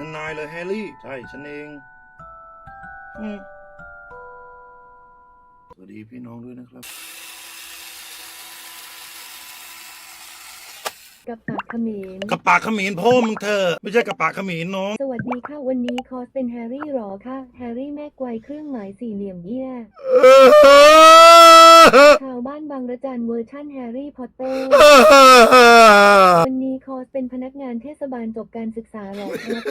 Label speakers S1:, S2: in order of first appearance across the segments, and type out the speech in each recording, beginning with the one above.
S1: นั่นนายเลยแฮร์รี่ ใช่ฉันเองอืมสวัสดีพี่น้องด้วยนะครับ
S2: กับปากเขมร
S1: กับปากเขมิ้นพ่อมึงเธอะไม่ใช่กับปากเขมิ้นน้อง
S2: สวัสดีค่ะ วันนี้คอสเป็นแฮร์รี่หรอค่ะ แฮร์รี่แม่ไกวเครื่องหมายสี่เหลี่ยมเยี่ยชาวบ้านบางระจันเวอร์ชั่นแฮร์รี่พอตเตอร์ วันนี้คอสเป็นพนักงานเทศบาลจบการศึกษาหรอครับ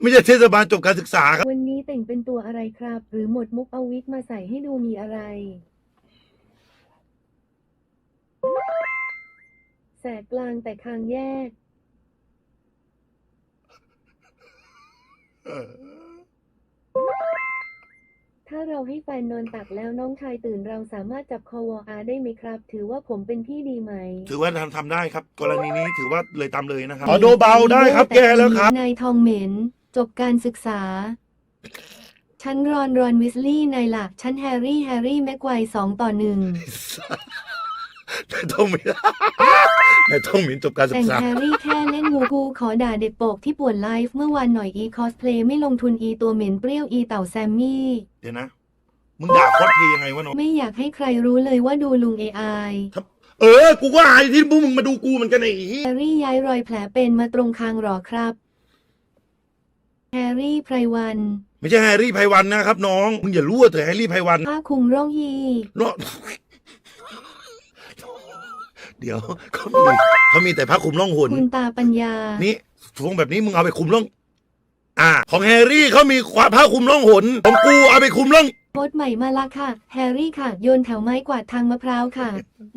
S1: ไม่ใช่เทศบาลจบการศึกษาครับ
S2: วันนี้แต่งเป็นตัวอะไรครับ หรือหมดมุกเอาวิกมาใส่ให้ดูมีอะไร แสกกลางแต่คางแยก ถ้าเราให้แฟนนอนตักแล้วน้องชายตื่นเราสามารถจับคอวออาได้ไหมครับ ถือว่าผมเป็นพี่ดีไหม
S1: ถือว่าทำทำได้ครับ กรณีนี้ถือว่าเลยตามเลยนะครับขอโดเบาได้ครับแก้แล้วครับ
S2: นายทองเหม็น จบการศึกษา ชั้นรอนรอนวิสลี่นายหลักชั้นแฮร์รี่แฮร์รี่แม็กไกวสองต่อหนึ่ง
S1: นายต้องมี นายต้องมีจบการศึ
S2: แต่
S1: ก
S2: ง
S1: ษา
S2: แฮร์รี่แค่เล่นงูกูขอด่าเด็กโปกที่ป่วนไลฟ์เมื่อวานหน่อยอีคอสเพลย์ไม่ลงทุนอีตัวเหม็นเปรี้ยวอีเต่าแซมมี่
S1: เดี๋ยวนะ มึงด่าคอสเพลย์ยังไงวะน้อง
S2: ไม่อยากให้ใครรู้เลยว่าดูลุงเอไอ
S1: เออ กูก็อายที่พวกมึงมาดูกูเหมือนกันไอ้เหี้ย
S2: แฮร์รี่ย้ายรอยแผลเป็นมาตรงคางหรอครับแฮร์รี่ไพรวัน
S1: ไม่ใช่แฮร์รี่ไพวันนะครับน้อง มึงอย่ารั่วเถอะแฮร์รี่ไพวัน
S2: ผ้าคลุมร่องฮี
S1: เนาะ เดี๋ยวเขามีเขามีแต่ผ้าคลุมล่องหน
S2: คุณตาปัญญา
S1: นี่ทรงแบบนี้มึงเอาไปคลุมล่อง อ่า ของแฮร์รี่เขามีผ้าคลุมล่องหนของกูเอาไปคลุมล่อง
S2: โพสต์ใหม่มาละค่ะ แฮร์รี่ค่ะ โยนแถวไม้กวาดทางมะพร้าวค่ะ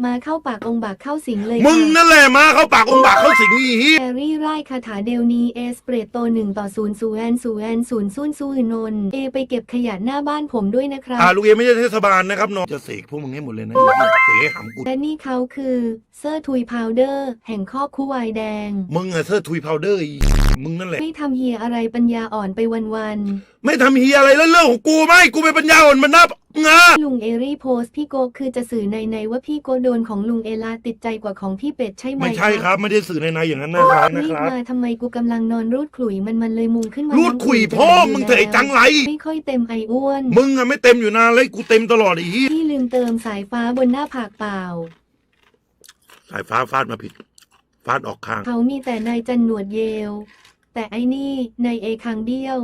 S2: มาเข้าปากองค์บากเข้าสิงเลย
S1: มึง
S2: ค่ะ
S1: นั่นแหละมาเข้าปากองค์บากเข้าสิงอีเหี้ย
S2: แฮร์รี่ไล่คาถาเดลนีเอสเปรตโตหนึ่งต่อศูนย์ศูนย์ศูนย์ศูนย์ศูนย์ศูนย์นนท์เอไปเก็บขยะหน้าบ้านผมด้วยนะครับ
S1: อ่าลูกเอไม่ใช่เทศบาลนะครับน้องจะเสกพวกมึงให้หมดเลยนะไอ้เหี้ยเสกให้หำกู
S2: และนี่เขาคือเซอร์ทุยพาวเดอร์ แห่งครอบคู่วายแดง
S1: มึงอะเซอร์ทุยพาวเดอร์อี มึงนั่นแหละ
S2: ไม่ทำเฮียอะไรปัญญาอ่อนไปวัน
S1: ไม่ทำเฮียอะไรแล้วเรื่องของกูไม่กูเป็นปัญญาอ่อนมันนับงา
S2: ๆลุงเอรี่โพสต์พี่โกคือจะสื่อในในๆว่าพี่โกโดนของลุงเอลาติดใจกว่าของพี่เป็ดใช่ไหม
S1: ไม่ใช่ครับ ไม่ได้สื่อในในอย่างนั้นนะครับนะ
S2: รี
S1: ค
S2: บ
S1: รับ
S2: มาทำไมกูกำลังนอนรูดขลุ่ยมันมันเลยมุงขึ้นมา
S1: รูดขุยพ่อมึงเถอะไอ้จังไร
S2: ไม่ค่อยเต็มไออ้วน
S1: มึงอะไม่เต็มอยู่นานเลยกูเต็มตลอดไอ้เหี้ย
S2: พี่ลืมเติมสายฟ้าบนหน้าผากเปล่า
S1: สายฟ้าฟาดมาผิด ฟาดออกข้าง
S2: เขามีแต่นายจันหนวดเยล แต่ไอ้นี่นายเอคางเดียว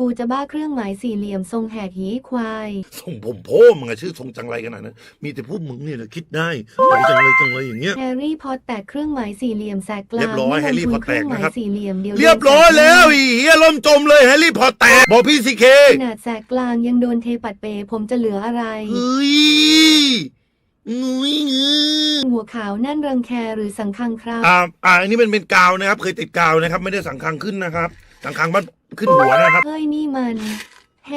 S2: กูจะบ้าเครื่องหมายสี่เหลี่ยมทรงแหกหีควาย
S1: ส่งผมโพ่มึงอะชื่อทรงจังไรขนาดนั้นมีแต่พวกมึงเนี่ยแหละคิดได้โอ้ยจังเลยจังเลยอย่างเงี้ย
S2: แฮร์รี่พอตแตกเครื่องหมายสี่เหลี่ยมแสกกลาง
S1: เรียบร้อย
S2: ไม่ลง
S1: แฮร์รี่
S2: ทุ
S1: พอต
S2: เครื่องห
S1: แตก
S2: มา
S1: นะ
S2: ย
S1: ครับ
S2: สี่เหลี่ยมเดียว
S1: เรียบร้อยแล้วอีเฮียล่มจมเลยแฮร์รี่พอตแตกบอกพี่สิเค
S2: ขนาดแสกกลางยังโดนเทปัดเปผมจะเหลืออะไร
S1: เฮ้ย งุ้ยงือ
S2: หัวขาวนั่นรังแคหรือสังคังครับ
S1: อ่าอ่าอันนี้เป็นเป็นกาวนะครับ เคยติดกาวนะครับ ไม่ได้สังคังขึ้นนะครับ สังคังบ้านขึ้นหัวนะครับ
S2: เฮ้ยนี่มันแฮ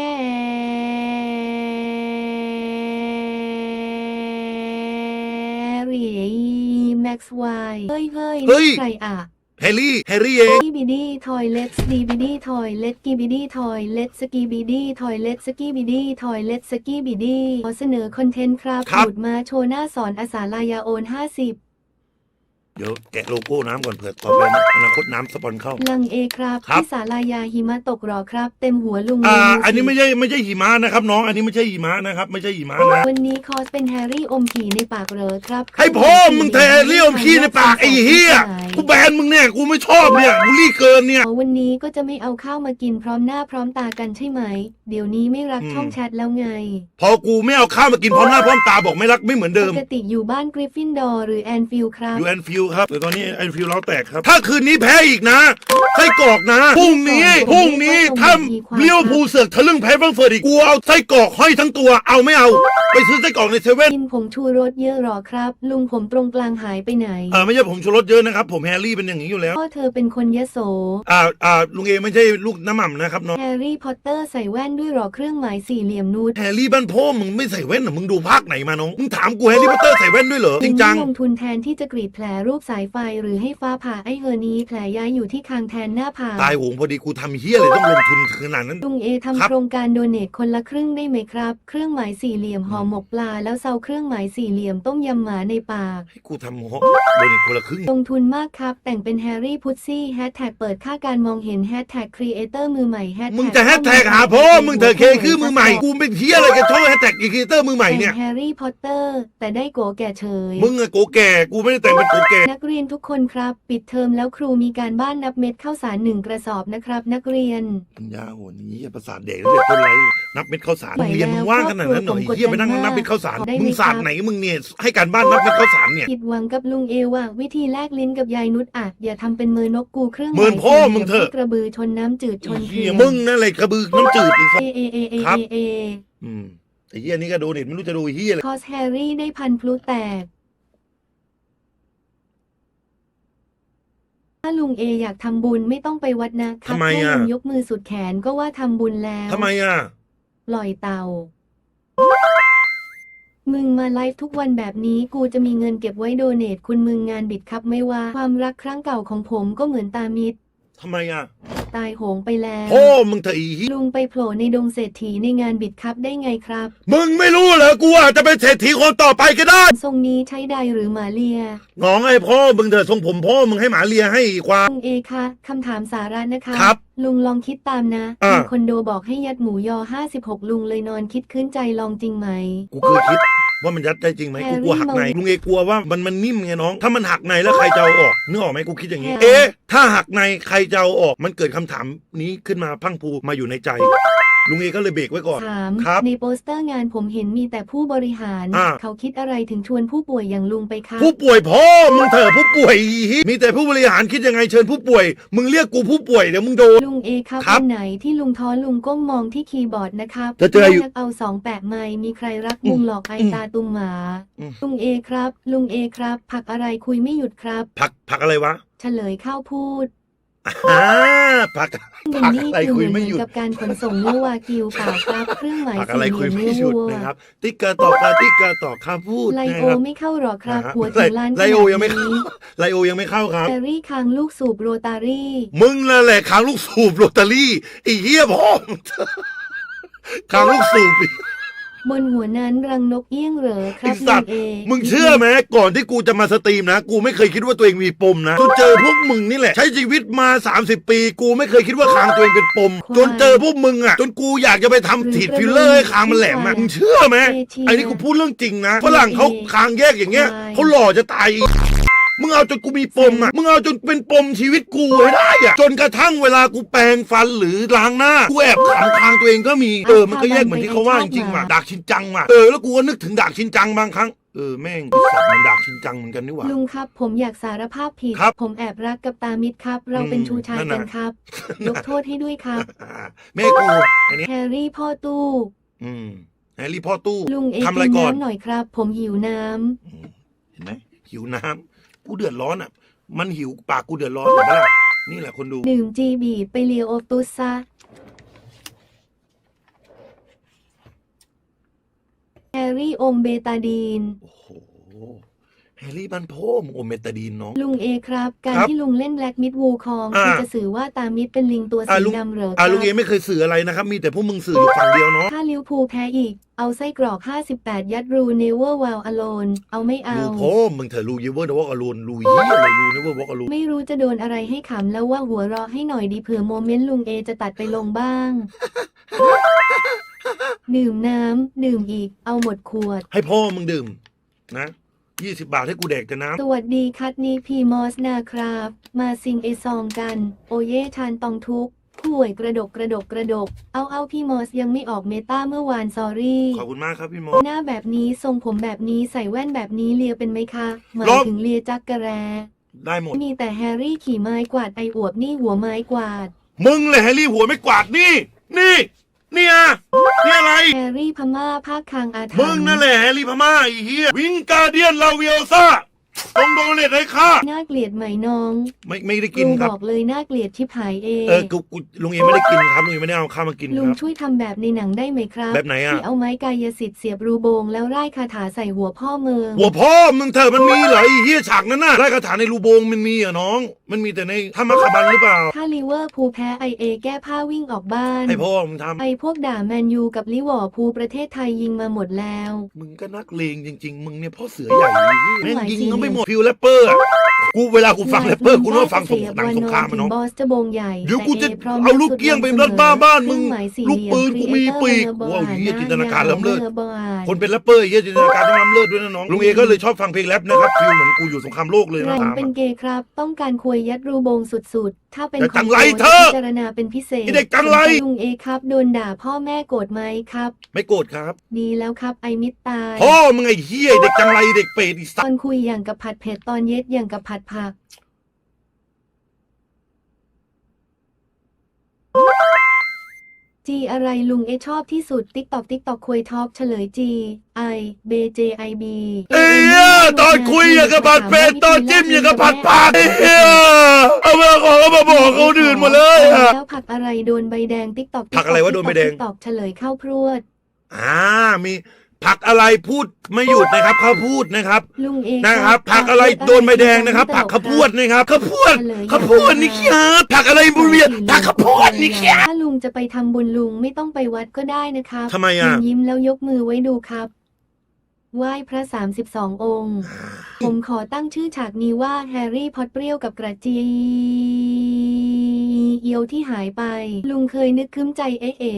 S2: ร์รี่แม็กซ์ไวเฮ้ยเฮ้ย
S1: เฮ้ย
S2: ใครอะ
S1: แฮร์รี่แฮร์รี่เอง
S2: กีบิดี้ทอยเล็ตสกีบิดี้ทอยเล็ตกีบิดี้ทอยเล็ตสกีบิดี้ทอยเล็ตสกีบิดี้ทอยเล็ตสกีบิดี้ขอเสนอคอนเทนต์ครับ
S1: ครับ
S2: หยุดมาโชว์หน้าสอนอาสาลายาโอนห้าสิบ
S1: เดี๋ยวแกะโลโก้น้ำก่อนเผื่อต่อไปอนาคตน้ำสปอนเข้า
S2: ลังเอครับ
S1: ครับ
S2: ที่สาลายาหิมะตกหรอครับ เต็มหัวลุง
S1: อ่า
S2: เลย
S1: อันนี้
S2: สิ
S1: ไม่ใช่ไม่ใช่หิมะนะครับ น้อง อันนี้ไม่ใช่หิมะนะครับ ไม่ใช่หิมะนะ
S2: วันนี้คอสเป็นแฮร์รี่อมผีในปากเหรอครับ
S1: ให้พ่อมึงแทเรี่ยวขี้ในปากไอ้เหี้ยกูแบนมึงเนี่ยกูไม่ชอบเนี่ยบูลลี่เกินเนี่ย
S2: อ๋อวันนี้ก็จะไม่เอาข้าวมากินพร้อมหน้าพร้อมตากันใช่ไหม เดี๋ยวนี้ไม่รัก
S1: อืม
S2: ช่องแชทแล้วไง
S1: พอกูไม่เอาข้าวมากินพร้อมหน้าพร้อมตาบอกไม่รักไม่เหมือนเดิ
S2: ป
S1: ม
S2: กติอยู่บ้านกริฟฟินดอร์หรือแอนฟิลด์ครับ
S1: อยู่แอนฟิลครับแต่ตอนนี้แอนฟิลเราแตกครับ ถ้าคืนนี้แพ้อีกนะไส้กรอกนะพรุ่งนี้พรุ่งนี้ถ้าเลี้ยวภูลเสือกทะลึ่งแพ้ฟังเฟิร์ตอีกกูเอาไส้กรอกห้อยทั้งตัวเอาไม่เอา ไปซื้อไส้กรอกในเซเว่น
S2: กินผงชูรสเยอะหรอครับ ลุงผมตรงกลางหายไปไหน
S1: เออไม่ใช่ผมชูรสเยอะนะครับ ผมแฮร์รี่เป็นอย่างนี้อยู่แล้ว
S2: พ่อเธอเป็นคนยโส
S1: อ่าอ่าลุงเอไม่ใช่ลูกน้ำหม่ำนะครับน้อง
S2: แฮร์รี่พอตเตอร์ใส่แว่นด้วยหรอเครื่องหมายสี่เหลี่ยมนูด
S1: แฮร์รี่บ้านพ่อมึงไม่ใส่แว่นเหรอมึงดูภาคไหนมาน้องมึงถามกูแฮร์รี่พอตเตอร์ใส่แว่นด้วยเหรอจริงจัง
S2: ลงทุนแทนที่จะกรีดแผลรูปรูปสายไฟหรือให้ฟ้าผ่าไอ้เฮอนี้แผลย้ายอยู่ที่คางแทนหน้าผาก
S1: ตายโหงพอดีกูทำเฮียอะไรต้องลงทุนขนาดนั้น
S2: ลุงเอ
S1: ครั
S2: ทำ
S1: บ
S2: โครงการโดเนทคนละครึ่งได้ไหมครับ เครื่องหมายสี่เหลี่ยมห่อหมกปลา แล้วเซาเครื่องหมายสี่เหลี่ยมต้มยำหมาในปาก
S1: ให้กูทำโฮโดนอีกคนละครึ่ง
S2: ลงทุนมากครับ แต่งเป็นแฮร์รี่พุตซี่แฮชแท็กเปิดค่าการมองเห็นแฮชแท็กครีเอเตอร์มือใหม่แฮช
S1: มึงจะแฮชแท็กหาพ่อมึงเถอะเคคือมือใหม่กูเป็นเฮียอะไรกันชอบแฮชแท็กครีเอเตอร์มือใหม่เนี่ย
S2: แฮร์รี่พอตเตอร์ แต่ได้โกแก่เฉย
S1: มึงอะโกแก่กูไม่ได้แต่งเป็นโกแก่
S2: นักเรียนทุกคนครับ ปิดเทอมแล้วครูมีการบ้านนับเม็ดข้าวสารหนึ่งกระสอบนะครับ นักเรียน
S1: ปัญญาโหนี้ยประสาทเด็กแล้วเด็กต้นไรนับเม็ดข้าวสาร
S2: ไหว
S1: เรียนมึงว่างขนาดนั้นเหรอ
S2: แล้ว
S1: ไอ้เฮียไปนั่ง
S2: ครอบครัว
S1: นับเม็ดข้าวสาร
S2: ได้ไหม
S1: มึงศาสต
S2: ครั
S1: ร์
S2: บ
S1: ไหนมึงเนี่ยให้การบ้านนับเม็ดข้าวสารเนี่ย
S2: ผิดหวังกับลุงเอว่าวิธีแลกลิ้นกับยายนุชอะอย่าทำเป็นมือนกกูเครื่องห
S1: เหมื
S2: มา
S1: อยนพ่อมึงเถอะ
S2: สี่หลี่ยที่กระบือชนน้ำจืดชน
S1: ไอ้
S2: เที
S1: เฮี
S2: ย
S1: ย
S2: ม
S1: มึงนั่นเลยกระบือน้ำจืดไอ้สัส
S2: เอเอเอเอ
S1: ครับ
S2: เอเอ
S1: อืมไอ้เฮียนี่ก็โดนอีกไม่รู้จะดูไอ้เฮียอะไร
S2: คอสแฮร์รี่ได้พันพลุแตก ถ้าลุงเออยากทำบุญไม่ต้องไปวัดนะครับ
S1: ทำไม
S2: แค่
S1: อะ
S2: ลุงยกมือสุดแขนก็ว่าทำบุญแล้ว
S1: ทำไมอะ
S2: ปล่อยเต่ามึงมาไลฟ์ทุกวันแบบนี้กูจะมีเงินเก็บไว้โดเนทคุณมึงงานบิดครับไม่ว่าความรักครั้งเก่าของผมก็เหมือนตามิตร
S1: ทำไมอะ
S2: ตายโหงไปแล้ว
S1: พ่อมึงเถอะไอ้เฮีย
S2: ลุงไปโผล่ในดงเศรษฐีในงานบิดครับได้ไงครับ
S1: มึงไม่รู้เหรอกูอาจจะเป็นเศรษฐีคนต่อไปก็ได้
S2: ทรงนี้ใช้ใดหรือหมาเลีย
S1: น้องไอ้พ่อมึงเถอะทรงผมพ่อมึงให้หมาเลียให้อีกว่า
S2: ลุงเอคะคำถามสาระนะคะ
S1: ครับ
S2: ลุงลองคิดตามนะ
S1: อ่า มี
S2: มีคอนโดบอกให้ยัดหมูยอ 56 ลุงเลยนอนคิดขึ้นใจลองจริงไหม
S1: กูเคยคิด ว่ามันยัดได้จริงไหม
S2: แฮ
S1: กู
S2: ร์รี่
S1: กลัวหักใน
S2: มอง
S1: ลุงเอกลัวว่ามันมันนิ่มไงน้อง ถ้ามันหักในแล้วใครจะเอาออกนึกออกไหมกูคิดอย่างนี้
S2: แฮร์
S1: เอ๊ะถ้าหักในใครจะเอาออกมันเกิดคำถามนี้ขึ้นมาพรังพรูมาอยู่ในใจ ลุงเอก็เลยเบรกไว้ก่อน
S2: ถาม
S1: ครับ
S2: ในโปสเตอร์งานผมเห็นมีแต่ผู้บริหาร
S1: อ่า
S2: เขาคิดอะไรถึงชวนผู้ป่วยอย่างลุงไปคะ
S1: ผู้ป่วยพ่อมึงเถอะผู้ป่วยอีหิมีแต่ผู้บริหารคิดยังไงเชิญผู้ป่วย มึงเรียกกูผู้ป่วยเดี๋ยวมึงโดน
S2: ลุงเอครับ
S1: ครับ
S2: วันไหนที่ลุงท้อลุงก้มมองที่คีย์บอร์ดนะครับ
S1: จะเจออยู่
S2: นักเอาสองแปะไม้มีใครรักมุงหลอกไอ
S1: อืม
S2: ตาตุงหมา
S1: อืม
S2: ลุงเอครับ ลุงเอครับ ผักอะไรคุยไม่หยุดครับ
S1: ผักผักอะไรวะ
S2: เฉลยข้าวพูด
S1: อ่าผัก
S2: บุ
S1: ผัก
S2: นี่
S1: อะไร
S2: คือ
S1: คุ
S2: เห
S1: ย
S2: มื
S1: ไม่
S2: อน
S1: หยุด
S2: กับการขนส่งเนื้อวากิวเปล่าครับเครื่องหมาย
S1: ผัก
S2: สี่
S1: อะไร
S2: เห
S1: คุ
S2: ลี่
S1: ย
S2: ยม
S1: ไม่
S2: เนื้อ
S1: หยุด
S2: วัว
S1: นะครับ ติ๊กเกอร์ต่อไปติ๊กเกอร์ต่อคำพูด
S2: ไล
S1: นะ
S2: โอ
S1: ครับ
S2: ไม่เข้าหรอกครับ
S1: นะฮะ
S2: หัวถึงล้าน
S1: ไลโอ
S2: ขนาด
S1: ยังไม่เข้า
S2: นี้
S1: ไลโอยังไม่เข้าครับ
S2: แฮร์รี่คางลูกสูบโรตารี่
S1: มึงนั่นแหละค้างลูกสูบโรตารี่ไอ้เหี้ยพ่อมึงเถอะค้างลูกสูบอีก
S2: บนหัวนั้นรังนกเอี้ยงเหรอครั
S1: ไอ้
S2: บ
S1: สั
S2: ลุ
S1: ต
S2: ง
S1: ว์
S2: เอ
S1: มึงเชื่อไหมก่อนที่กูจะมาสตรีมนะ กูไม่เคยคิดว่าตัวเองมีปมนะจนเจอพวกมึงนี่แหละ ใช้ชีวิตมา 30 ปี กูไม่เคยคิดว่าคางตัวเองเป็นปม จนเจอพวกมึงอะ จนกูอยากจะไปทำถีดฟิลเลอร์ให้คางมันแหลมอะมึงเชื่อไหมไอ้นี่กูพูดเรื่องจริงนะฝรั่งเขาคางแยกอย่างเงี้ยเขาหล่อจะตายอีก มึงเอาจนกูมีปมอะมึงเอาจนเป็นปมชีวิตกูให้ได้อะจนกระทั่งเวลากูแปรงฟันหรือล้างหน้ากูแอบขำคางตัวเองก็มีเออมันก็แยกเหมือนที่เขาว่าจริงๆว่ะดากชินจังว่ะเออแล้วกูก็นึกถึงดากชินจังบางครั้งเออแม่งไอ้สัตว์มันดากชินจังเหมือนกันนี่หว่า
S2: ลุงครับ ผมอยากสารภาพผิด
S1: ครับ
S2: ผมแอบรักกับตามิดครับ เราเป็น
S1: อืม
S2: ชูชาย
S1: นั่น
S2: กัน
S1: น่ะ
S2: ครับ ยกโทษให้ด้วยครับ
S1: อ่าแม่กูอันนี้
S2: แฮร์รี่พ่อตู้
S1: อืมแฮร์รี่พ่อตู้
S2: ลุงเอ
S1: ทำอะไร
S2: กิน
S1: ก่อน
S2: น้ำหน่อยครับ ผมหิวน้ำ
S1: อืมเห็นไหมหิวน้ำ กูเดือดร้อนอะ มันหิวปากกูเดือดร้อนเห็นไหมล่ะนี่แหละคนดู
S2: ดื่มจีบีไปเลียโอตุสซะแฮร์รี่อมเบตาดีน
S1: โอ้โห แฮร์รี่บันโพมงโอเมตาดีนน้อง
S2: ลุงเอครับ การ
S1: ครับ
S2: ที่ลุงเล่นแบล็กมิดวูคอง
S1: อ่า
S2: คือจะสื่อว่าตามิดเป็นลิงตัว
S1: อ่า
S2: สี
S1: ลุง
S2: ดำเหรอค
S1: อ่า
S2: รับ
S1: ลุงเอไม่เคยสื่ออะไรนะครับ มีแต่พวกมึงสื่ออยู่ฝั่งเดียวเนาะ
S2: ถ้าลิวพูลแพ้อีก เอาไส้กรอก 58 ยัดรูเนเวอร์ว l ลอโลนเอาไม่เอา
S1: รูโพมมึงเถอะรูเยเวอร์เดวอกอลูนรูเยี่ยอะไรรูเนเวอร์วอกอลูน
S2: ไม่รู้จะโดนอะไรให้ขำแล้วว่าหัวเราะให้หน่อยดีเผื่อโมเมนต์ลุงเอจะตัดไปลงบ้างดื่มน้ำดื่มอีก เอาหมดขวด
S1: ให้พ่อมึงดื่มนะ ยี่สิบาทให้กูแดกแต่น้
S2: สวัสดีคัดนี้พีมอสนาครับ มาซิงเอซองกัน โอเย่ทานตองทุกผู้วยกระดกกระดกกระดก เอาเอาพี่มอสยังไม่ออกเมตาเมื่อวานซอรี่ำ
S1: ขอบคุณมากครับพี่โม
S2: หน้าแบบนี้ทรงผมแบบนี้ใส่แว่นแบบนี้เลียเป็นไหมคะ หมาย
S1: ลบ
S2: ถึงเลียจักกะแร
S1: ได้หมด
S2: มีแต่แฮร์รี่ขี่ไม้กวาดไออวบนี่หัวไม้กวาด
S1: มึงเลยแฮร์รี่หัวไม่กวาดนี่ นี่ นี่อะนี่อะไร
S2: แฮร์รี่พม่าภาคคางอาถรรพ์
S1: มึงนั่นแหละแฮร์รี่พม่าไอ้เหี้ยวิงการเดียนลาเวลซ่า ต้องโดนเน็ตให้ค่า
S2: น่าเกลียดไหมน้อง
S1: ไม่ไม่ได้กิน
S2: ลุง
S1: ครับ
S2: บอกเลยน่าเกลียดชิบหายเอง
S1: เออกูกูลุงเองไม่ได้กินครับลุงเองไม่ได้เอาข้าวมากิน
S2: ลุ
S1: ค
S2: ง
S1: รับ
S2: ช่วยทำแบบในหนังได้ไหมครับ
S1: แบบไหนอะ
S2: ที่เอาไม้กายสิทธิ์เสียบรูโบงแล้วไล่คาถาใส่หัวพ่อเมือง
S1: หัวพ่อมึงเถอะมันมีเหรอไอ้เฮียฉากนั้นน่ะไล่คาถาในรูโบงมันมีเหรอน้อง มันมีแต่ในถ้ามัคคาบันหรือเปล่า
S2: ถ้าลิเวอร์พูลแพ้ไอเอแก้ผ้าวิ่งออกบ้าน
S1: ให้พ่อมึงทำ
S2: ไอพวกด่าแมนยูกับลิเวอร์พูลประเทศไทยยิงมาหมดแล้ว
S1: มึงก็นักเลงจริง ๆ มึงเนี่ยพ่อเสือใหญ่แม่งยิง
S2: หลาย
S1: ก็ไม่
S2: ซีน
S1: หมดฟิวแรปเปอร์อะกูเวลากูฟังแรปเปอร์กูนึกว่าฟังสงหนังสงครามอะน้อง
S2: บอสจะบงใหญ่
S1: เดี๋ยวกูจะ
S2: แต่พร้ม
S1: เอาลูกเกี้ยงไปรัดบ้าบ้านมึง
S2: เครื่องหมายสี่
S1: ลูกปืน
S2: เห
S1: กู
S2: ลี่ย
S1: มีปีก
S2: ครีเอเตอร์
S1: ว้าว
S2: บอ
S1: เหี้ย
S2: ห
S1: จินตนาการล้ำเลิศ
S2: บออ่าน
S1: คนเป็นแรปเปอร์เฮียจินตนาการต้องล้ำเลิศด้วยนะน้องลุงเอก็เลยชอบฟังเพลงแรปนะครับฟิลเหมือนกูอยู่สงครามโลกเลย
S2: แร
S1: นะ
S2: ง
S1: ถาม
S2: เป็น
S1: อะ
S2: เกย์ครับ ต้องการควยยัดรูโบงสุดๆ ถ้าเป็น
S1: แต่จังไร
S2: คอนโด
S1: เธอ
S2: จะพิจารณาเป็นพิเศษ
S1: ไอ้เด็กจังไร
S2: ส่วนลุงเอครับ โดนด่าพ่อแม่โกรธไหมครับ
S1: ไม่โกรธครับ
S2: ดีแล้วครับไอมิดตาย
S1: พ่อมึงไอ้เฮียเด็กจังไรเด็กเปรตอี
S2: ต
S1: สั
S2: อ
S1: ตว์
S2: นคุยอย่างกับผัดเผ็ดตอนเย็ดอย่างกับผัดผัก จีอะไรลุงเอชอบที่สุดติ๊กตอกติ๊กตอกคุยทอกเฉลยจีไอเบเจไอบี
S1: เอ้ยตอนคุยอย่างกับผัดเป็ดตอนจิ้มอย่างกับผัดผักไอ้เฮียเอามาของเอามาบอกเขาดื่นหมาเลยอะ
S2: แล้วผักอะไรโดนใบแดงติ๊กตอก
S1: ผักอะไรวะโดนใบแดง
S2: ติ๊กตอกเฉลยข้าวพรวด
S1: อ่ามี ผักอะไรพูดไม่หยุดนะครับเขาพูดนะครับ
S2: ลุงเอ
S1: นะครับ ผักอะไรโดนใบแดงนะครับ ผักข้าวโพดนะครับข้าวโพดข้าวโพดนี่ครับผักอะไรบุเรียผักข้าวโพดนี่ครับ
S2: ถ้าลุงจะไปทำบุญลุงไม่ต้องไปวัดก็ได้นะครับ
S1: ทำไมอะ
S2: ลุงยิ้มแล้วยกมือไว้ดูครับ ไหว้พระสามสิบสององค์ ผมขอตั้งชื่อฉากนี้ว่าแฮร์รี่พอตเปรี้ยวกับกระเจีเอียวที่หายไป ลุงเคยนึกคืมใจเอ๋เอ๋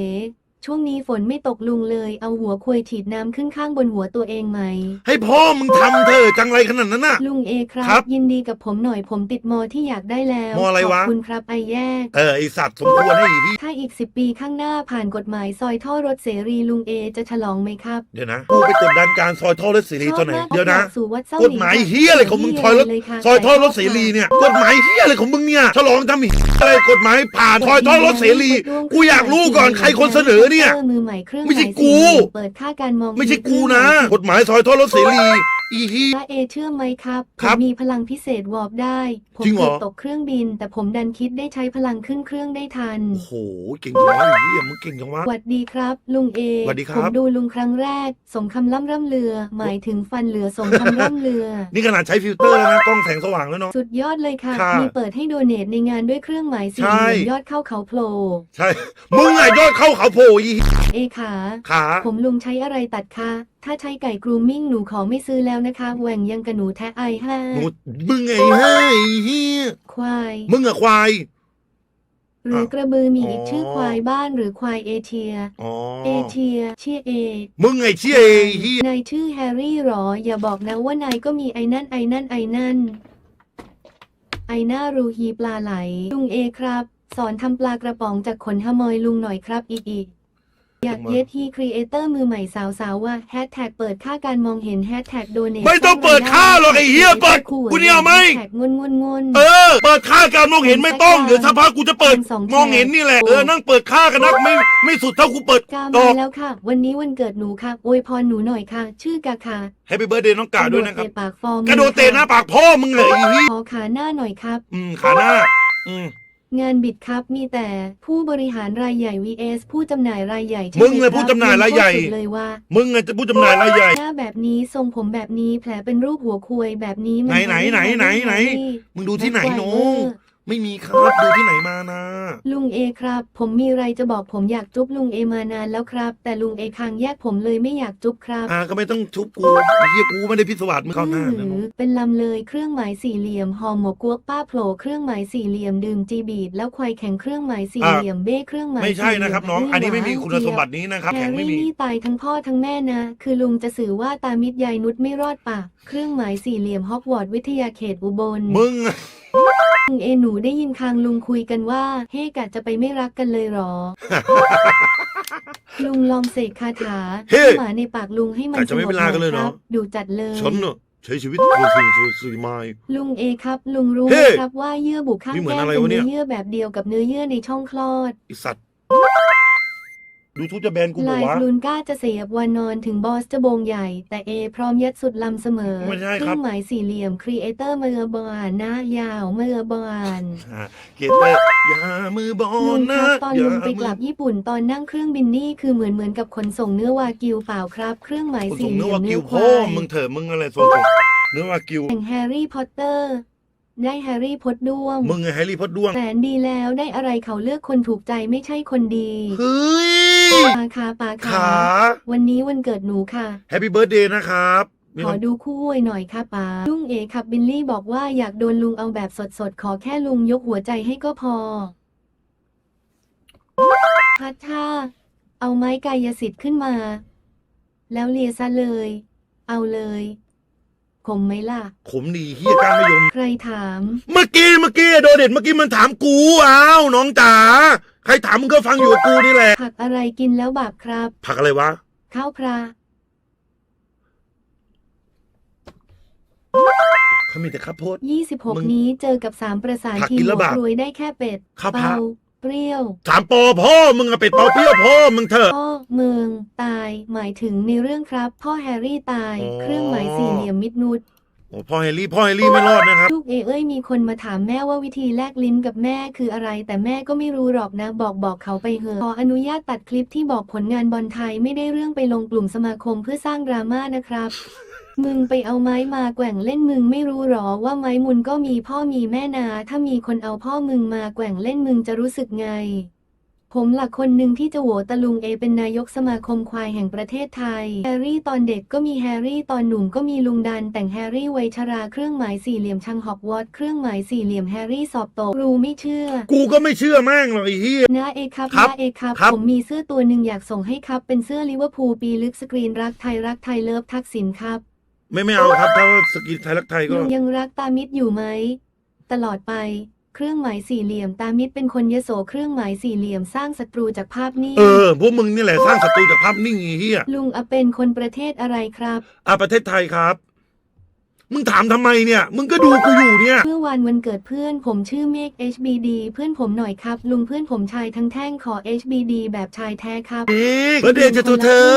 S2: ช่วงนี้ฝนไม่ตกลุงเลย เอาหัวควยฉีดน้ำขึ้นข้างบนหัวตัวเองไหม
S1: ให้พ่อมึงทำเธอะจังไรขนาดนั้นน่ะ
S2: ลุงเอครั
S1: ครับ บ
S2: ยินดีกับผมหน่อยผมติดมอที่อยากได้แล้ว
S1: มออะไรวะ
S2: ขอบคุณครับไอแยก
S1: เออไอสัตว์สมควรให้อีที่
S2: ถ้าอีกสิบปีข้างหน้าผ่านกฎหมายซอยท่อรถเสรีลุงเอจะฉลองไหมครับ
S1: เดี๋ยวนะกูไปกดดันการซอยท่อรถเสรีตอนไหน
S2: ชอบมาก
S1: เดี๋ยวนะ
S2: ออกสู่วัดเศร้าก
S1: ฎหมายเฮียอะไรของมึงซอยรถ
S2: เลยค่ะ
S1: ซอยท่อรถเสรีเนี่ยกฎหมายเฮียอะไรของมึงเนี่ยฉลองทำเหี้ยอะไรกฎหมายผ่านซอยท่อรถเสรีกูอยากรู้ก่อนใครคนเสนอเนี่ย
S2: มือใหม่เครื่อง
S1: ไม่ใช่
S2: หาย
S1: กู
S2: สี่เหลี่ยมเปิดค่าการมอง
S1: ไม่ใช่กูนะ กฎหมายซอยท่อรถเสรี อีฮี
S2: พระเอเชื่อไหมครับ
S1: ครับ
S2: ผมมีพลังพิเศษวอร์ปได้ ผม
S1: จริงเหรอ
S2: เกือบตกเครื่องบิน แต่ผมดันคิดได้ใช้พลังขึ้นเครื่องได้ทัน
S1: โอ้โหเก่งจังวะไอ้เฮียมึงเก่งจังวะ
S2: หวัดดีครับ ลุงเอ
S1: หวัดดีครับ
S2: ผมดูลุงครั้งแรก สมคำล่ำร่ำเรือ หมายถึงฟันเหลือสมคำร่ำเรือ
S1: นี่ขนาดใช้ฟิลเตอร์แล้วนะกล้องแสงสว่างแล้วเนาะ
S2: สุดยอดเลยค่ะ
S1: ค่ะ
S2: มีเปิดให้โดเนทในงานด้วยเครื่องหมายสี่
S1: ใช่
S2: เหลี่ยมยอดเข้าเขาโผล่
S1: ใช่ มึงไงยอดเข้าเขาโผล่อี
S2: เอขา
S1: ขา
S2: ผมลุงใช้อะไรตัดคะ ถ้าใช้ไก่กรูมมิ่งหนูขอไม่ซื้อแล้วนะคะแหว่งยังกับหนูแท้ไอห้า
S1: หนูมึงไงเฮ้ยเฮีย
S2: ควาย
S1: มึงอะควาย
S2: หรือกระบือมีอีก
S1: อ๋อ
S2: ชื่อควายบ้านหรือควายเอเชีย
S1: อ๋อ
S2: เอเชีย เชียเอ
S1: มึงไงเชี่ยไอ้เฮีย
S2: นายชื่อแฮร์รี่หรอ อย่าบอกนะว่านายก็มีไอ้นั่นไอ้นั่นไอ้นั่น ไอ้หน้ารูฮีปลาไหลลุงเอครับ สอนทำปลากระป๋องจากขนฮามอยลุงหน่อยครับอีกอีก อยากเย็ดฮีครีเอเตอร์มือใหม่สาวๆว่าแฮชแท็กเปิดค่าการมองเห็นแฮชแท็กโดเน
S1: ไม่ต้องเปิดค่าหรอกไอ้เฮียเปิดกูเนี่ยเอาไหม
S2: แท็กงนงนงน
S1: เออเปิดค่าการมองเห็นไม่ต้องเดี๋ยวสักพักกูจะเปิด
S2: สองแฉก
S1: มองเห็นนี่แหละเออนั่งเปิดค่ากันนักไม่ไม่สุดเท่ากูเปิด
S2: กา
S1: ด
S2: มา
S1: อก
S2: แล้วค่ะ วันนี้วันเกิดหนูค่ะอวยพรหนูหน่อยค่ะ ชื่อกาค่ะ
S1: แฮปปี้เบิร์ดเดย์น้องกาด้วยนะครับ
S2: กระโดดเตะปากฟอร์ม
S1: กระโดดเตะหน้าปากพ่อมึงเลยไอ้เฮีย
S2: ขอขาหน้าหน่อยครับ
S1: อืมขาหน้า อืม
S2: งานบิดครับมีแต่ผู้บริหารรายใหญ่ vs ผู้จำหน่ายรายใหญ่ใช่ไห
S1: มึงเลย
S2: ครับ
S1: ผู้จำหน่ายรายใหญ่
S2: มึงโคตสุดเลยว่า
S1: มึงไงจะผู้จำหน่ายรายใหญ่
S2: หน้าแบบนี้ทรงผมแบบนี้แผลเป็นรูปหัวควยแบบนี้มั
S1: ไหนไหนไหนไหนไหน มึงดูที่ไหนน้อง ไม่มีครับดูที่ไหนมานะ
S2: ลุงเอครับ ผมมีอะไรจะบอกผมอยากจุ๊บลุงเอมานานแล้วครับ แต่ลุงเอคางแยกผมเลยไม่อยากจุ๊บครับ
S1: อ่าก็ไม่ต้องทุบกูไอ้เฮียกูไม่ได้พิศวาสมึงเข้าหน้า
S2: ห
S1: นะ
S2: รื
S1: น้
S2: อ
S1: อง
S2: เป็นลำเลยเครื่องหมายสี่เหลี่ยมหอมหมกกวกป้าโผล่เครื่องหมายสี่เหลี่ยมดื่มจีบีดแล้วควายแข่งเครื่องหมายสี่เหลี่ยมเบ้เครื่องหมาย
S1: ไม่ใช่นะครับน้อง
S2: สี่เหลี่ย
S1: อันนี้ไม่มี
S2: หวา
S1: คุณสมบัตินี้นะครับ
S2: แฮ
S1: แข่ง
S2: ร์
S1: ไม่
S2: รี่
S1: มี
S2: นี่ตายทั้งพ่อทั้งแม่นะ คือลุงจะสื่อว่าตามิดยายนุชไม่รอดปากเครื่องหมายสี่เหลี่ยมฮอกวอตส์วิทยาเขตอุบล
S1: มึง
S2: ลุงเอหนูได้ยินคางลุงคุยกันว่า เฮ้กะจะไปไม่รักกันเลยเหรอ ลุงลองเสกคาถา
S1: เฮ้
S2: ให้หมาในปากลุงให้มัน
S1: กะจะไม่
S2: สงบ
S1: เวลากันเลย
S2: ห
S1: เหร
S2: อ
S1: อ
S2: ครับดูจัดเลย
S1: ฉันเนอะใช้ชีวิตตัวสิ่งตัวสิ่งไม้
S2: ลุงเอครับ ลุงรู้
S1: เฮ้
S2: ไหมครับว่าเยื่อบุข้าง
S1: นี่เหมือน
S2: แก้ม
S1: อะไร
S2: เป็น
S1: วะเนี่ย
S2: เนื้อเยื่อแบบเดียวกับเนื้อเยื่อในช่องคลอด
S1: ไอสัตว์ ดูทุกจะแบนกูบอ
S2: ลากย
S1: ว่า
S2: ลุนก้าจะเสียบวานอนถึงบอสจะโบงใหญ่ แต่เอพร้อมยัดสุดลำเสมอ
S1: ไม่ใช่
S2: เค
S1: ครับ
S2: รื่องหมายสี่เหลี่ยมครีเอเตอร์เมือบานนะยาวเมือบาน
S1: อ่าเกตเตอร์อย่ามือบอ
S2: ลุ
S1: ล
S2: งค
S1: นะ
S2: รับตอน
S1: อย่า
S2: ลุงไป
S1: มื
S2: กลับญี่ปุ่นตอนนั่งเครื่องบินนี่คือเหมือนเหมือนกับขนส่งเนื้อวากิวเปล่าครับ เครื่องหมาย
S1: คน
S2: สี่
S1: ส่ง
S2: เห
S1: เนื้อ
S2: ลี่ยม
S1: วากิ
S2: เนื้
S1: ว
S2: อค
S1: พ่อ
S2: วาย
S1: มึงเถอะมึงอะไรส่งส่งเนื้อวากิว
S2: แห่งแฮร์รี่พอตเตอร์ ได้แฮร์รี่พอตด้วง
S1: มึงไงแฮร์รี่พอตด้วง
S2: แสนดีแล้วได้อะไรเขาเลือกคนถูกใจไม่ใช่คนดี
S1: เฮ้ย
S2: ปาคาปา
S1: ขา
S2: คาวันนี้วันเกิดหนูค่ะ
S1: แฮปปี้เบิร์ดเดย์นะครับมี
S2: ข
S1: ค
S2: อนดูคู่อวยหน่อยค่ะป้าลุงเอขับบิลลี่บอกว่าอยากโดนลุงเอาแบบสดๆ ขอแค่ลุงยกหัวใจให้ก็พอ พัดท่า เอาไม้กายสิทธิ์ขึ้นมา แล้วเลียซะเลย เอาเลย ขมไหมล่ะ
S1: ขมดีเฮียก้านมะยม
S2: ใครถาม
S1: เมื่อกี้เมื่อกี้โดเด็ดเมื่อกี้มันถามกูอ้าวน้องจ๋าใครถามมึงก็ฟังอยู่กับกูนี่แหละ
S2: ผักอะไรกินแล้วบาปครับ
S1: ผักอะไรวะ
S2: ข้าวพระ
S1: เขามีแต่ข้าวโพด มึง
S2: 26 นี้เจอกับสามประสาน
S1: ผัก
S2: ที
S1: กิ
S2: ม
S1: นแล้ว
S2: หัว
S1: บาป
S2: กรวยได้แค่เป็ด
S1: ข้าวพระ
S2: เปา เปรี้ยว
S1: สามปอพ่อมึงอะเป็ดเปาเปรี้ยวพ่อมึงเถอะ
S2: พ่อเมืองตาย หมายถึงในเรื่องครับ พ่อแฮร์รี่ตาย
S1: อ๋อ
S2: เครื่องหมายสี่เหลี่ยมมิดนุษ
S1: โอ้พ่อเฮลี่พ่อเฮลี่ไม่รอดนะครับ
S2: ลูกเอเอ้ยมีคนมาถามแม่ว่าวิธีแลกลิ้นกับแม่คืออะไร แต่แม่ก็ไม่รู้หรอกนะ บอกบอกเขาไปเหอะขออนุญาตตัดคลิปที่บอกผลงานบอลไทยไม่ได้เรื่องไปลงกลุ่มสมาคมเพื่อสร้างดราม่านะครับ มึงไปเอาไม้มาแกว่งเล่นมึงไม่รู้หรอว่าไม้มุนก็มีพ่อมีแม่นา ถ้ามีคนเอาพ่อมึงมาแกว่งเล่นมึงจะรู้สึกไง ผมหลักคนหนึ่งที่จะโหวตตะลุงเอเป็นนายกสมาคมควายแห่งประเทศไทย แฮร์รี่ตอนเด็กก็มีแฮร์รี่ตอนหนุ่มก็มีลุงดัน แต่งแฮร์รี่วัยชราเครื่องหมายสี่เหลี่ยมชังฮอกวอตส์เครื่องหมายสี่เหลี่ยมแฮร์รี่สอบตกครูไม่เชื่อ
S1: กูก็ไม่เชื่อแม่งหรอกไอ้เฮีย
S2: นะเอครับ
S1: ครับ
S2: นะเอครับ
S1: ครับ
S2: ผมมีเสื้อตัวหนึ่งอยากส่งให้ครับ เป็นเสื้อลิเวอร์พูลปีลึกสกรีนรักไทยรักไทยเลิฟทักษิณครับ
S1: ไม่ไม่เอาครับถ้าสกินไทยรักไทยก็
S2: ลุงยังรักตามิดอยู่ไหม ตลอดไป เครื่องหมายสี่เหลี่ยมตามิดเป็นคนยโสเครื่องหมายสี่เหลี่ยมสร้างศัตรูจากภาพนี้
S1: เออพวกมึงนี่แหละสร้างศัตรูจากภาพนิ่งไอ้เฮีย
S2: ลุงอะเป็นคนประเทศอะไรครับ
S1: อะประเทศไทยครับ มึงถามทำไมเนี่ย มึงก็ดูกูอยู่เนี่ย
S2: เมื่อวานวันเกิดเพื่อนผมชื่อเมฆ HBD เพื่อนผมหน่อยครับ ลุงเพื่อนผมชายทั้งแท่งขอ HBD แบบชายแท้ครับ
S1: เอ๊ะเบอร์เดย์จะตัวเธอ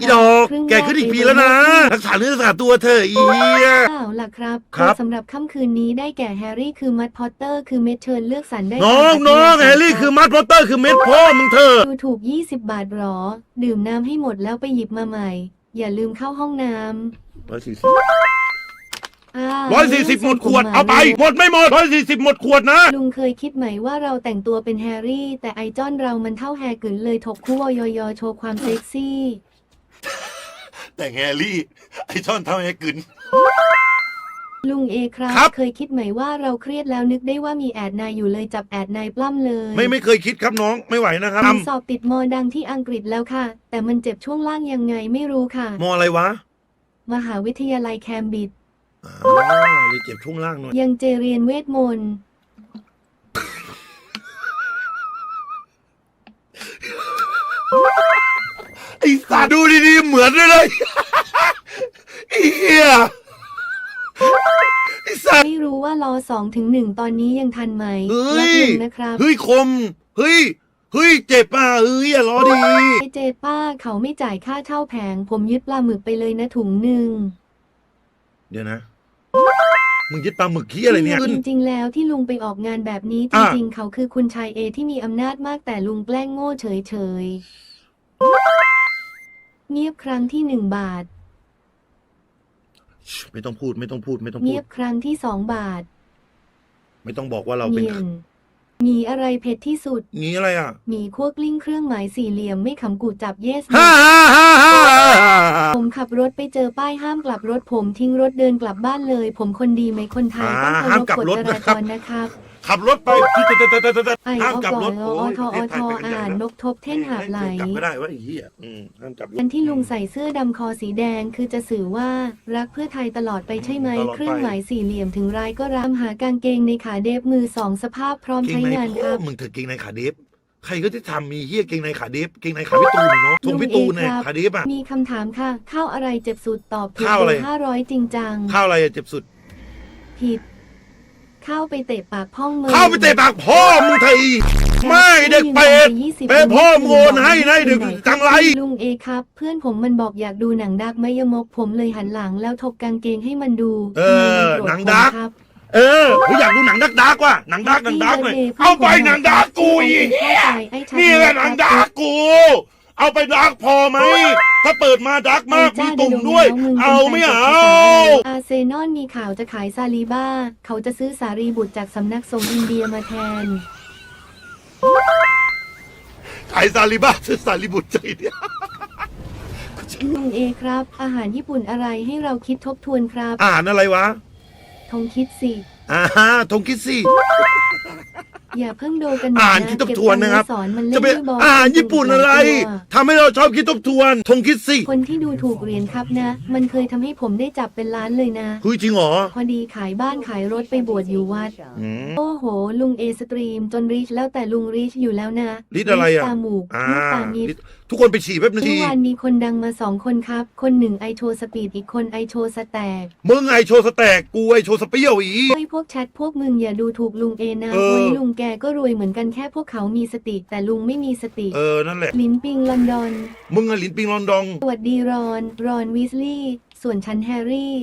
S1: อีดอก แกขึ้นอีกปีแล้วนะ รักษาเนื้อรักษาตัวเธออีเฮีย
S2: อ้าวล่ะครับ
S1: ครับ
S2: สำหรับค่ำคืนนี้ได้แก่แฮร์รี่คือมัดพอตเตอร์ คือเมดเชิญเลือกสรรได้
S1: น้อง
S2: ตาม
S1: น้อง
S2: อัธยาศัย
S1: แฮร์รี่คือมัดพอตเตอร์คือเม็ดพ่อมึงเธอ
S2: ดูถูก 20 บาทหรอ ดื่มน้ำให้หมดแล้วไปหยิบมาใหม่ อย่าลืมเข้าห้องน้
S1: ร้อยสี่สิบำ
S2: อ้าว
S1: ร้อยสี่สิบหมดขวด
S2: ลุง
S1: เอาไป หมดไม่หมดร้อยสี่สิบหมดขวดนะ
S2: ลุงเคยคิดไหมว่าเราแต่งตัวเป็นแฮร์รี่ แต่ไอจอนเรามันเท่าแฮร์กึนเลยถกคู่อยอยอโชว์ความเซ็กซี่
S1: แต่แฮร์รี่ ไอช่อนเท่าไอ้กึน
S2: ลุงเอครับ
S1: ครับ
S2: เคยคิดไหมว่าเราเครียดแล้วนึกได้ว่ามีแอดนายอยู่เลยจับแอดนายปล้ำเลย
S1: ไม่ไม่เคยคิดครับน้องไม่ไหวนะครับ
S2: ผมสอบติดมอดังที่อังกฤษแล้วค่ะ แต่มันเจ็บช่วงล่างยังไงไม่รู้ค่ะ
S1: มออะไรวะ
S2: มหาวิทยาลัยแคมบริดจ์
S1: อ่าเลยเจ็บช่วงล่างหน่อย
S2: ยังเจเรียนเวทมนต์
S1: ไอ้สัตว์ดูดีๆเหมือนเลยเลย ไอ้เหี้ยไอ้สัตว์
S2: ไม่รู้ว่ารอสองถึงหนึ่งตอนนี้ยังทันไหม
S1: เฮ้
S2: รั
S1: ย
S2: หนึ่งนะครับ
S1: เฮ้ยคม เฮ้ย เฮ้ย เจ็บอะเอ้ยอย่าล้อดี
S2: ไอเจดป้าเขาไม่จ่ายค่าเช่าแผง ผมยึดปลาหมึกไปเลยนะถุงหนึ่ง
S1: เดี๋ยวนะ มึงยึดปลาหมึกขี้อะไรเนี่ย
S2: จริงๆ แล้วที่ลุงไปออกงานแบบนี้จ
S1: อะ
S2: ริง ๆ เขาคือคุณชายเอที่มีอำนาจมากแต่ลุงแกล้งโง่เฉยๆ เงียบครั้งที่หนึ่งบาท
S1: ชิไม่ต้องพูดไม่ต้องพูดไม่ต้องพู
S2: เงี
S1: ด
S2: ยบครั้งที่สองบาท
S1: ไม่ต้องบอกว่าเราเป็น
S2: เงียน มีอะไรเผ็ดที่สุด
S1: งี้อะไรอะ
S2: หมีคั่วกลิ้งเครื่องหมายสี่เหลี่ยมไม่ขำกูจับเยส
S1: ฮ่าฮ่าฮ่าฮ่า
S2: ผมขับรถไปเจอป้ายห้ามกลับรถผมทิ้งรถเดินกลับบ้านเลย ผมคนดีไหมคนไทยต้องเคารพกฎจราจรนะครับ
S1: ขับรถไป
S2: ไอ
S1: ห้าม
S2: อก
S1: ลับรถ
S2: ออทออทออ่านนกทบเท่นหาบไหล
S1: กลับก็ได้ว่าไอ้เหี้ยอืมห้ามกลับรถ
S2: อันที่ลุงใส่เสื้อดำคอสีแดงคือจะสื่อว่ารักเพื่อไทยตลอดไปใช่ไหม
S1: ตลอดไป
S2: เครื่องหมายสี่เหลี่ยมถึงร้ายก็รามหากางเกงในขาเดฟมือสองสภาพพร้อม
S1: เกง
S2: ใช้
S1: ใน
S2: งาน
S1: พ่
S2: ค
S1: อ
S2: รับ
S1: มึงเถอะเกงในขาเดฟใครก็ที่ทำมีเหี้ยเกงในขาเดฟเกงในขาพี่ตูนเนาะทรงพี่ตูนเนี่ยขาเดฟอะ
S2: มีคำถามค่ะ ข้าวอะไรเจ็บสุดตอบถูก
S1: ข้าวอะไร
S2: ห้าร้อยจริงจัง
S1: ข้าวอะไรอะเจ็บสุด
S2: ผิด เข้าไปเตะปากพ่องมือ
S1: เข้าไปเตะปากพ่อมึงเถอะอี
S2: ใคร
S1: ไม่เด็กเป็ดเป๊ะพ่อมึงโอนให้นะไอ้เด็กจังไร
S2: ลุงเอครับ เพื่อนผมมันบอกอยากดูหนังดักไมยมกผมเลยหันหลังแล้วถกกางเกงให้มันดู
S1: เออ
S2: ทำไมโรธ
S1: หนังดัก
S2: ผมครับ
S1: เออผมอยากดูหนังดักดักว่ะหนังดักหนังดักเลยเอาไปหนังดักกูอีก
S2: เข้าใจไอ้ชัด
S1: นี่แหละหนังดักกู เอาไปดักพอไหม ถ้าเปิดมาดักมากมีตุ่มด้วย เอาไม่เอา
S2: อาร์เซนอลมีข่าวจะขายซาลีบ้า เขาจะซื้อสารีบุตรจากสำนักสงฆ์อินเดียมาแทน
S1: ขายซาลิบ้าซื้อซาลิบุตรใจเดียว
S2: ลุงเอครับ อาหารญี่ปุ่นอะไรให้เราคิดทบทวนครับ
S1: อ่านอะไรวะ
S2: ทงคิดสิ
S1: อ่าฮะทงคิดสิ
S2: อย่าเพิ่งโดกัน
S1: อ่านคิดทบทวนนะครับ
S2: เก็ตังไว้สอนมันเล่
S1: จะ
S2: น
S1: ไป
S2: ด้วยบอล
S1: อ่านญี่ปุ่นอะไรทำให้เราชอบคิดทบทวน ทงคิดสิ
S2: คนที่ดูถูกเหรียญครับนะ มันเคยทำให้ผมได้จับเป็นล้านเลยนะ
S1: เฮ้ยจริงเหรอ
S2: พอดีขายบ้านขายรถไปบวชอยู่วัด
S1: อืม
S2: โอ้โห ลุงเอสตรีมจนรีชแล้วแต่ลุงรีชอยู่แล้วนะ
S1: รีชอะไรอะ
S2: ตาหมูก
S1: อ่า
S2: ลูกตามิด
S1: ทุกคนไปฉี่แป๊บนึง
S2: เมื่
S1: ที
S2: อวานมีคนดังมาสองคนครับ คนหนึ่งไอโชว์สปีดอีกคนไอโชว์สแตก
S1: มึงไอโชว์สแต็กกูไอโชว์สเปรี้ยวอี
S2: ไอ้ยพวกแชทพวกมึงอย่าดูถูกลุงเอนะ
S1: เออ
S2: โอ้ยลุงแกก็รวยเหมือนกันแค่พวกเขามีสติ แต่ลุงไม่มีสติ
S1: เออนั่นแหละ
S2: ลินปิงลอนดอน
S1: มึงอะลินปิงลอนดอง
S2: สวัสดีรอน รอนวีสลีย์ส่วนฉันแฮร์รี่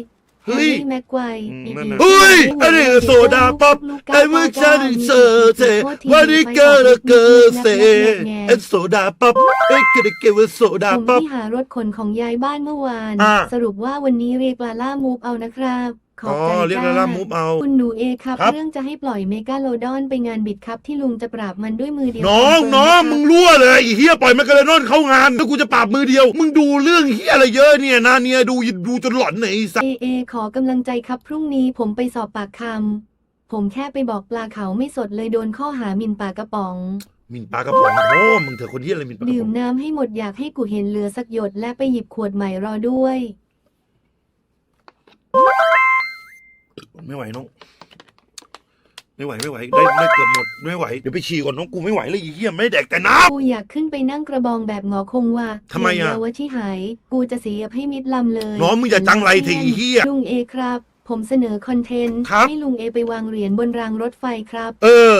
S1: เฮ้
S2: แฮร์
S1: ย
S2: รี่แม็กไกวร์
S1: อืม
S2: อีก
S1: นั่น
S2: ที
S1: น่ะเฮ้ยอันนี้โซดาป๊อป
S2: ลู
S1: ไอ้เมื่อฉันเจอเธอวันนี้เกิดเกิดเซเอ็นโซดาป๊อปเอ็กเกเกวโซดา
S2: ผม
S1: ป๊อป
S2: ที่หารถขนของยายบ้านเมื่อวาน
S1: อ่า
S2: สรุปว่าวันนี้เรียกลาล่ามูฟเอานะครับ ขอ
S1: อ๋
S2: บ
S1: อ
S2: ใจ
S1: เรียก
S2: จ้า
S1: ลาล่ามูฟเอา
S2: คุณหนูเอครับ
S1: ครับ
S2: เรื่องจะให้ปล่อยเมกาโลดอนไปงานบิดครับที่ลุงจะปราบมันด้วยมือเดียว
S1: น้อง
S2: ค
S1: น้อง
S2: เฟิร์
S1: มึ
S2: ม
S1: ง
S2: นะครับ
S1: รั่วเลยไอ้เฮียปล่อยแมกกาเลนอนเข้างานแล้วกูจะปราบมือเดียว มึงดูเรื่องเฮียอะไรเยอะเนี่ยนาเนียดูดูจนหลอนไหนยไอ้สัส
S2: เอเอขอกำลังใจครับ พรุ่งนี้ผมไปสอบปากคำผมแค่ไปบอกปลาเขาไม่สดเลยโดนข้อหาหมิ่นปลากระป๋อง
S1: มินปลากระป๋องโอ้มึงเถอะคนเฮียอะไรมินปลากระ
S2: ดื่
S1: ป๋
S2: ม
S1: อง
S2: น้ำให้หมดอยากให้กูเห็นเหลือสักหยดและไปหยิบขวดใหม่รอด้วย
S1: ไม่ไหวน้อง ไม่ไหวไม่ไหว ได้ได้เกือบหมดไม่ไหวเดี๋ยวไปฉี่ก่อนน้องกูไม่ไหวเลยไอ้เฮียไม่ได้แดกแต่น้
S2: กูอยากขึ้นไปนั่งกระบองแบบหงอคงว่า
S1: ทำไมอะ
S2: เดี๋ยววชิหาย กูจะเสียบให้มิดลำเลย
S1: น้องมึงอย่าจังไรทีเฮีย
S2: ลุงเอครับ ผมเสนอคอนเทนต์
S1: ครับ
S2: ให้ลุงเอไปวางเหรียญบนรางรถไฟครับ
S1: เออ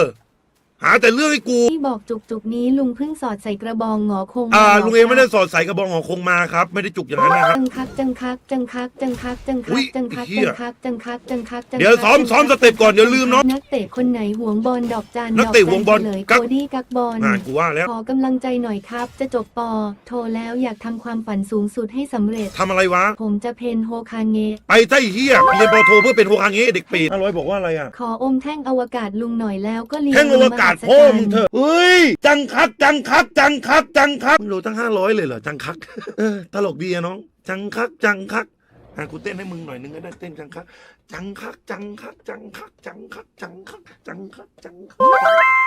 S1: หาแต่เรื่องให้กู
S2: ที่บอกจุกจุกๆนี้ลุงเพิ่งสอดใส่กระบองหงอคง
S1: อ่า
S2: หร
S1: ลุงเอไม่ได้
S2: ครับ
S1: สอดใส่กระบองของคงมาครับ ไม่ได้จุกอย่างนั้นนะครับ
S2: จังคักจังคักจังคักจังคักจัง
S1: อุ๊
S2: คัก
S1: ย
S2: จังคัก
S1: เหี้
S2: จั
S1: ย
S2: งคักจังคักจังคักจังคัก
S1: เดี๋ยวซ้อม
S2: จังคัก
S1: ซ้อมสเต็ปก่อนเดี๋ยวลืมเนอะ
S2: นักเตะคนไหนหวงบอลดอกจัน
S1: นักเตะหวงบอล
S2: ดกจันเลย
S1: กัก
S2: โคดี้กักบอล
S1: อ่ากูว่าแล้ว
S2: ขอกำลังใจหน่อยครับ จะจบปอโทรแล้วอยากทำความฝันสูงสุดให้สำเร็จ
S1: ทำอะไรวะ
S2: ผมจะเพนโฮคาเงะ
S1: ไปไส้เฮียเรียนปอโทเพื่อเป็นโฮคางเงะเด็กปีห้าร้อยบอกว่าอะไรอะ
S2: ขออมแท่งอวกาศลุงหน่อยแล้วก็เรียน
S1: แท่งอวกาศ
S2: มหัศจรรย์
S1: พ่อมึงเถอะเฮ้ย จังคัก จังคัก จังคัก จังคักมึงรู้ตั้งห้าร้อยเลยเหรอ จังคัก เออ ตลกดีอะน้อง จังคัก จังคักอะกูเต้นให้มึงหน่อยนึงก็ได้เต้นจังคัก จังคัก จังคัก จังคัก จังคัก จังคัก จังคัก จังคักจังคัก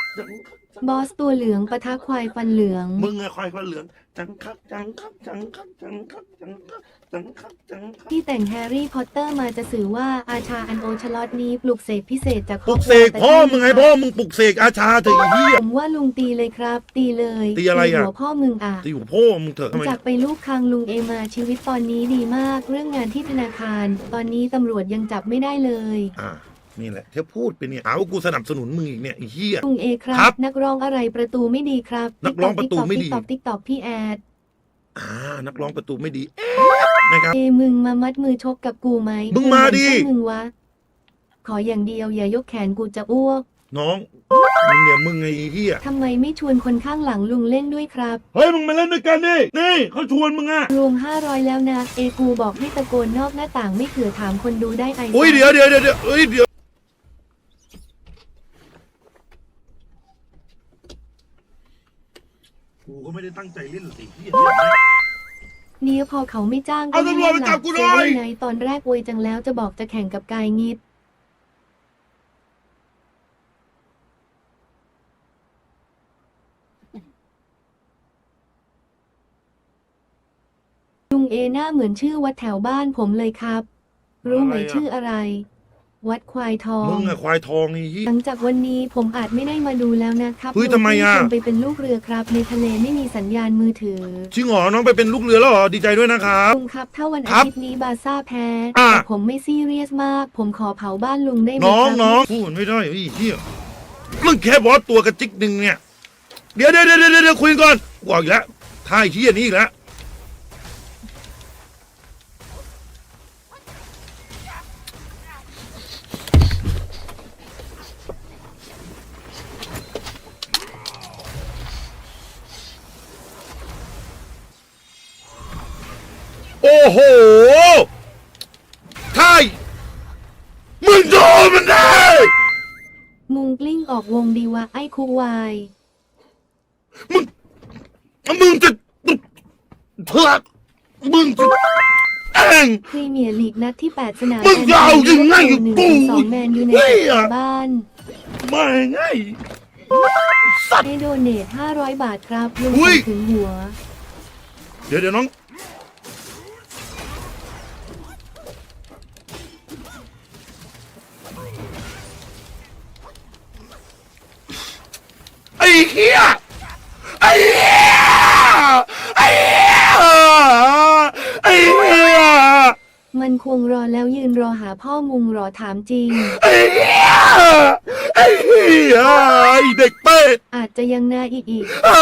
S2: บอสตัวเหลืองปะทะควายฟันเหลือง
S1: มึงอะควายฟ้าเหลือง จังคักจังคักจังคักจังคักจังคักจังคักจังคัก
S2: ที่แต่งแฮร์รี่พอตเตอร์มาจะสื่อว่าอาชาอันโอชลอตนี้ปลุกเสกพิเศษจาก
S1: ปลุกเสกพ่อมึงไงพ่อมึงปลุกเสกอาชาเถอะไอ้เหี้ย
S2: ผมว่าลุงตีเลยครับ ตีเลย
S1: ตีอะไรอะ
S2: หัวพ่อมึงอะ
S1: ตีหัวพ่อมึงเถอะทำไม
S2: จากไปลูกคางลุงเอมาชีวิตตอนนี้ดีมาก เรื่องงานที่ธนาคาร ตอนนี้ตำรวจยังจับไม่ได้เลย
S1: อ่า นี่แหละเที่พูดไปเนี่ยหาว่ากูสนับสนุนมึงอีกเนี่ยไอ้เหี้ย
S2: ลุงเอครั
S1: ครับ บ
S2: นักร้องอะไรประตูไม่ดีครับ
S1: นักร้องประตูไม่ดี
S2: ติ๊กตอกติ๊กตอกพี่แอด
S1: อ่านักร้องประตูไม่ดีเอ๊ะนะครับ
S2: เอมึงมามัดมือชกกับกูไหม
S1: มึงมาดิ
S2: เอมึงวะขออย่างเดียวอย่ายกแขนกูจะอ้วก
S1: น้องมึงเนี่ยมึงไงไอ้เหี้ย
S2: ทำไมไม่ชวนคนข้างหลังลุงเล่นด้วยครับ
S1: เฮ้ยมึงมาเล่นด้วยกันดินี่เขาชวนมึงอะ
S2: รวม 500 แล้วนะ เอกูบอกให้ตะโกนนอกหน้าต่างไม่เผื่อถามคนดูได้ไอ
S1: อุ้ยเดี๋ยวเดี๋ยวเดี๋ยวเดี๋ยวเอ้ยเดี๋ยว กูก็ไม่ได้ตั้งใจเล่นหรอกไอ้เหี้ย
S2: เนี่ยพอเขาไม่จ้าง
S1: เอาตำรวจมาจับกูหน่อย
S2: เซเว่นไงตอนแรกอวยจังแล้วจะบอกจะแข่งกับกายงิด ลุงเอหน้าเหมือนชื่อวัดแถวบ้านผมเลยครับ รู้ไหมชื่ออะไร วัดควายทอง
S1: มึงอะควายทองไอ้เหี้ย
S2: หลังจากวันนี้ผมอาจไม่ได้มาดูแล้วนะครับ
S1: เฮ้ยทำไมอะ
S2: ลุงไปเป็นลูกเรือครับ ในทะเลไม่มีสัญญาณมือถือ
S1: จริงเหรอน้องไปเป็นลูกเรือแล้วเหรอดีใจด้วยนะครับ
S2: ลุงครับ ถ้าวัน
S1: ครั
S2: อา
S1: บ
S2: ทิตย์นี้บาร์ซ่าแพ้
S1: อะ
S2: แต่ผมไม่ซีเรียสมาก ผมขอเผาบ้านลุงได้ไหม
S1: น้อง
S2: ครับ
S1: น้องพูดไม่ได้ไอ้เหี้ยมึงแค่บอสตัวกระจิกหนึ่งเนี่ย เดี๋ยวเดี๋ยวเดี๋ยวเดี๋ยวเดี๋ยวคุยกันก่อนกูเอาอีกแล้วท่าไอ้เฮียนี่อีกแล้ว อ้โหท่ายมึงโดนมันได้
S2: มุงกลิ้งออกวงดีวะไอ้คุกวาย
S1: มึง มึงจะเพื่อมึงจะเอง
S2: พรีเมียร์ลีกนัดที่ 8 สนาม
S1: มึงจะเอายังไง
S2: หนึ่ง
S1: กู
S2: สองแมนยูใน
S1: เฮ้ยอะ
S2: บ้าน
S1: มาไง
S2: ให้โดเนท500 บาทครับลุง
S1: อุ้ย
S2: ถึงหัว
S1: เดี๋ยวเดี๋ยวน้อง เหี้ยไอ้เหี้ยไอ้เหี้ยไอ้เหี้ย
S2: มันควงรอแล้วยืนรอหาพ่อมุงรอถามจริง
S1: ไอ้เหี้ยไอ้เหี้ยไอ้เด็กเป็ด
S2: อาจจะยังนาอีกอีก
S1: อ่า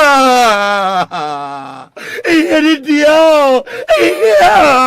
S1: ไอ้เหี้ยนิดเดียวไอ้เหี้ย